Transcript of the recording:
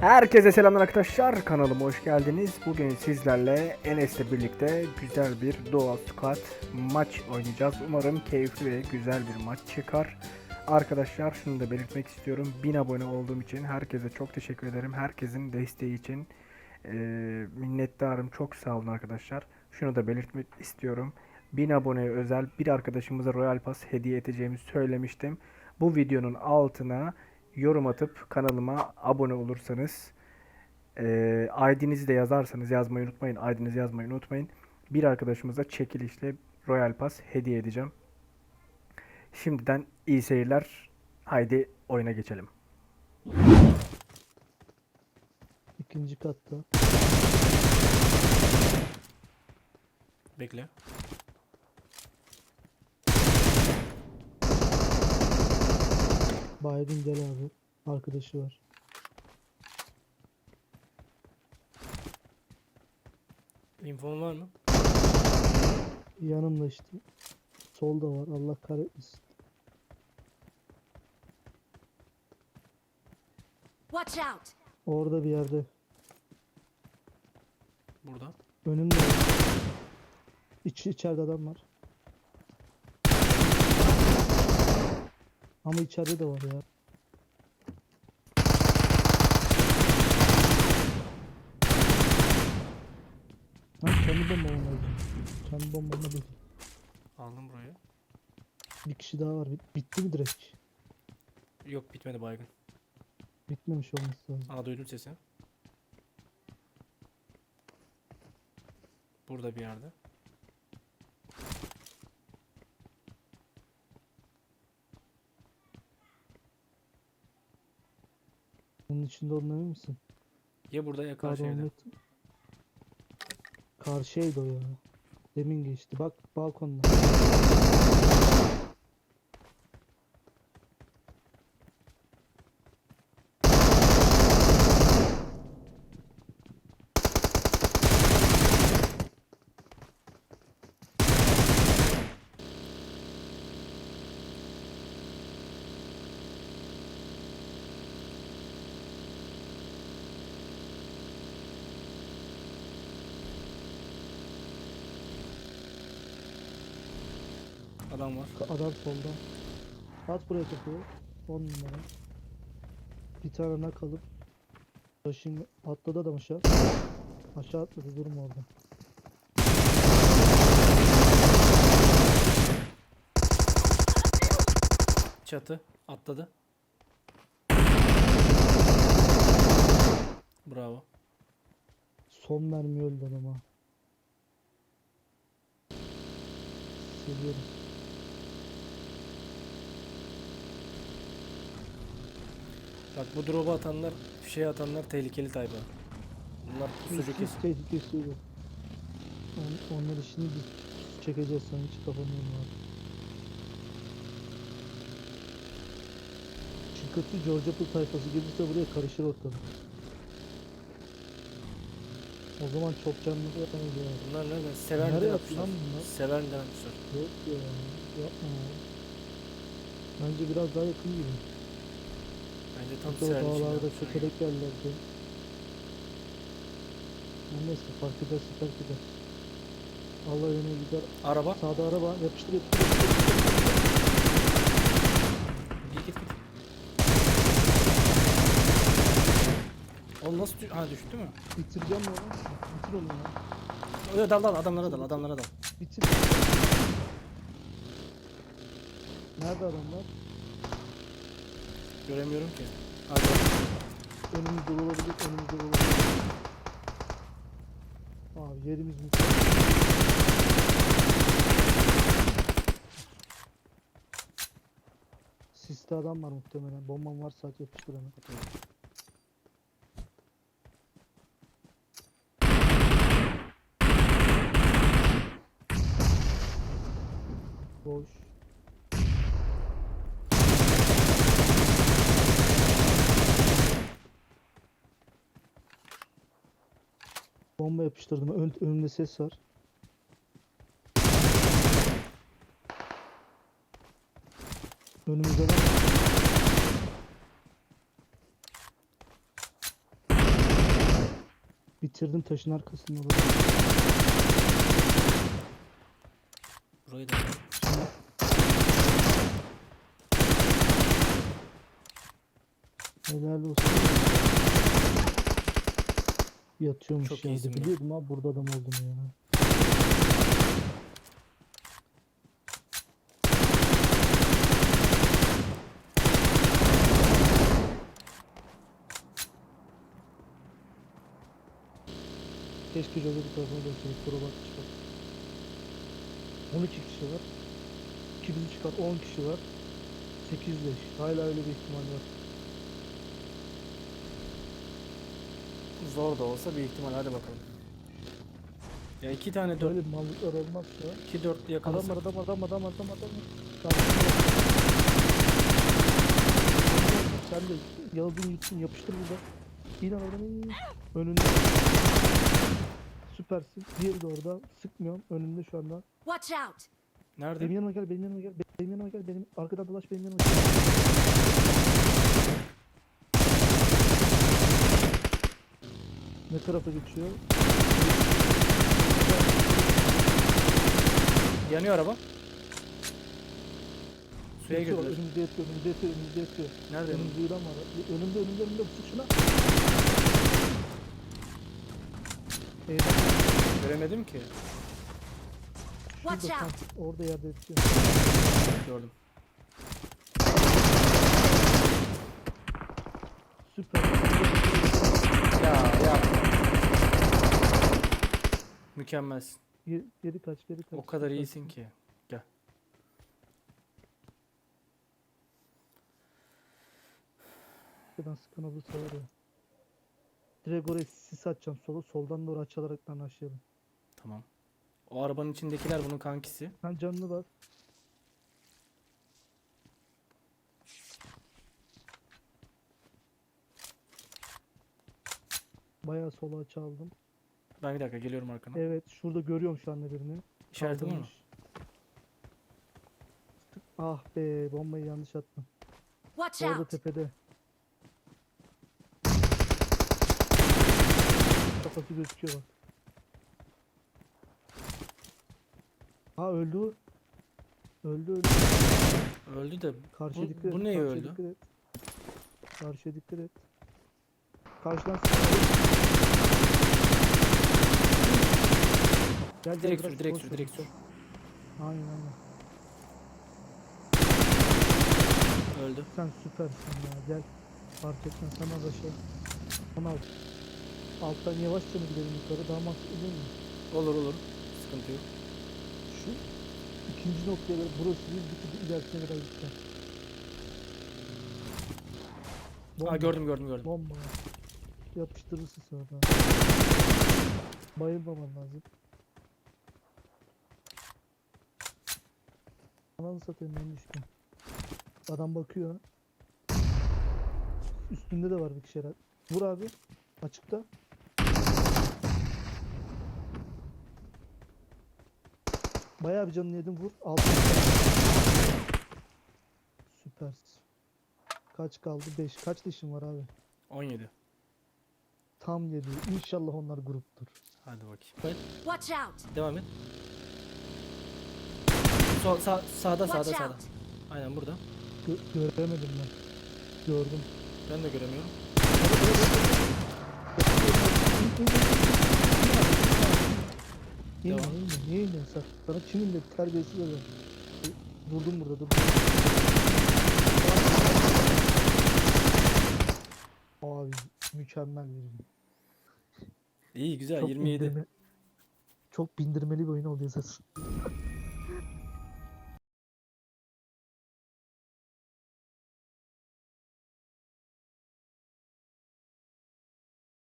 Herkese selamlar arkadaşlar kanalıma hoş geldiniz. Bugün sizlerle Enes'le birlikte güzel bir Dual Squad maç oynayacağız. Umarım keyifli ve güzel bir maç çıkar. Arkadaşlar şunu da belirtmek istiyorum. 1000 abone olduğum için herkese çok teşekkür ederim. Herkesin desteği için eee, minnettarım. Çok sağ olun arkadaşlar. Şunu da belirtmek istiyorum. 1000 aboneye özel bir arkadaşımıza Royal Pass hediye edeceğimi söylemiştim. Bu videonun altına yorum atıp kanalıma abone olursanız eee ID'nizi de yazarsanız yazmayı unutmayın. ID'nizi yazmayı unutmayın. Bir arkadaşımıza çekilişle Royal Pass hediye edeceğim. Şimdiden iyi seyirler. Haydi oyuna geçelim. İkinci katta. Bekle. Baygın gel abi. Arkadaşı var. İnfon var mı? Yanımda işte. Solda var. Allah kahretmesin. Watch out! Orada bir yerde. Burada. Önümde. İç, içeride adam var. Ama içeride de var ya. Lan kendi bombamı aldım. Kendi bombamı değil. Aldım burayı. Bir kişi daha var. Bit- Bitti mi direkt? Yok bitmedi baygın. Bitmemiş olması lazım. Aa duydum sesi. Burada bir yerde. Bunun içinde olduğuna emin misin? Ya burada ya Pardon, karşı evde. net. Karşıydı o ya. Demin geçti. Bak balkonda. Adam var. Adam solda. At buraya topu. 10 numara. Bir tane nak alıp Taşın atladı adam aşağı. Aşağı atladı durma orada. Çatı. Atladı. Bravo. Son mermi öldü adam ha. Seviyorum. Bak bu drop'u atanlar, fişeği atanlar tehlikeli tayfa. Bunlar pusucu kesin. Hiç tehlikesiydi. On, onlar işini biz çekeceğiz sen hiç kafanı yorma abi. Çıkıtı George Apple tayfası gelirse buraya karışır ortalık. O zaman çok canlı yapamayız ya. Bunlar nereden? Sever Nereye atmışlar? bunlar? Sever neden atmışlar? Yok ya. Yapma ya. Bence biraz daha yakın gibi. Bence tam sever için dağlarda çökelek yerlerde. Neyse fark ederse fark eder. Allah yöne gider. Araba. Sağda araba yapıştır yapıştır. yapıştır. Git git. Oğlum nasıl dü- ha düştü mü? Bitireceğim ya. Bitir onu ya. Öyle dal dal adamlara dal adamlara dal. Bitir. Nerede adamlar? Göremiyorum ki. Hadi. Önümüz dolu olabilir, önümüz dolu olabilir. Abi yerimiz mükemmel. Siste adam var muhtemelen. Bombam var sadece yapıştır hemen. Bomba yapıştırdım. Ön, önümde ses var. Önümüzde lan. Bitirdim taşın arkasında orada. Burayı da. Helal olsun. Yatıyormuş Çok iyisin be. Biliyordum abi burada adam olduğunu ya. Keşke Jogo bir tarafına dönseydik. Kura bak çıkar. 12 kişi var. 2 bizi çıkar 10 kişi var. 8 leş. Hala öyle bir ihtimal var. Zor da olsa bir ihtimal hadi bakalım. Ya iki tane dört, Böyle mallıklar olmazsa. iki dörtlü Adam yakalasak. var adam adam adam adam adam. Sen de Yağız'ın yutsun yapıştır burada. İn oradan in. Önünde. Süpersin. Diğeri de orada. Sıkmıyorum. Önünde şu anda. Watch out! Nerede? Benim yanıma gel, benim yanıma gel, benim yanıma gel, benim arkadan dolaş benim yanıma gel. Ne tarafa geçiyor? Yanıyor araba. Suya girdiler. Önümüzde yatıyor, önümüzde yatıyor, önümüzde yatıyor. Nerede? Önümüzde yılan var. Önümde, önümde, önümde. Sık şuna. Eyvah. Göremedim ki. Watch Şurada out! tam orada yerde yatıyor. Gördüm. Süper. Ya ya. Mükemmelsin. Geri, geri kaç, geri kaç. O kadar iyisin ki. Gel. Arkadan sıkan olursa var ya. Direkt oraya sis atacağım sola. Soldan doğru açılaraktan aşağıya. Tamam. O arabanın içindekiler bunun kankisi. Sen canını bas. Bayağı sola çaldım. Ben bir dakika geliyorum arkana. Evet şurada görüyorum şu anda birini. İşaretin var mı? Kaldırmış. Ah be bombayı yanlış attım. Watch Orada out! tepede. Kafası gözüküyor bak. Ha öldü. Öldü öldü. Öldü de Karşıya Bu- dikkat bu et. neye karşıya öldü? Dikkat et. Karşıya dikkat et. Karşıdan Gel gel direkt sür direkt sür direkt sür. Aynen aynen. Öldü. Sen süpersin ya gel. Fark etmez al aşağı. Onu al. Alttan yavaşça mı gidelim yukarı daha mantıklı değil mi? Olur olur. Sıkıntı yok. Şu ikinci noktaya göre burası değil bir tık ilerisine kadar gideceğim. Aa gördüm gördüm gördüm. Bomba. Yapıştırırsın sonra. Bayılmaman lazım. Ananı satayım ben düştüm. Adam bakıyor. Üstünde de var bir kişi herhalde. Vur abi. Açıkta. Bayağı bir canını yedim vur. Altı. Süpersin. Kaç kaldı? 5. Kaç dişin var abi? 17. Tam 7. İnşallah onlar gruptur. Hadi bakayım. Watch out! devam et. Sol, sağ, sağda Watch sağda sağda. out! Aynen burada. Gö- göremedim ben. Gördüm. Ben de göremiyorum. İnme Devam. inme. Niye iniyorsun sen? Sana kim indi? Terbiyesiz adam. Durdum burada durdum. Abi mükemmel bir oyun. İyi güzel Çok 27. bindirme- çok bindirmeli bir oyun oluyor zaten.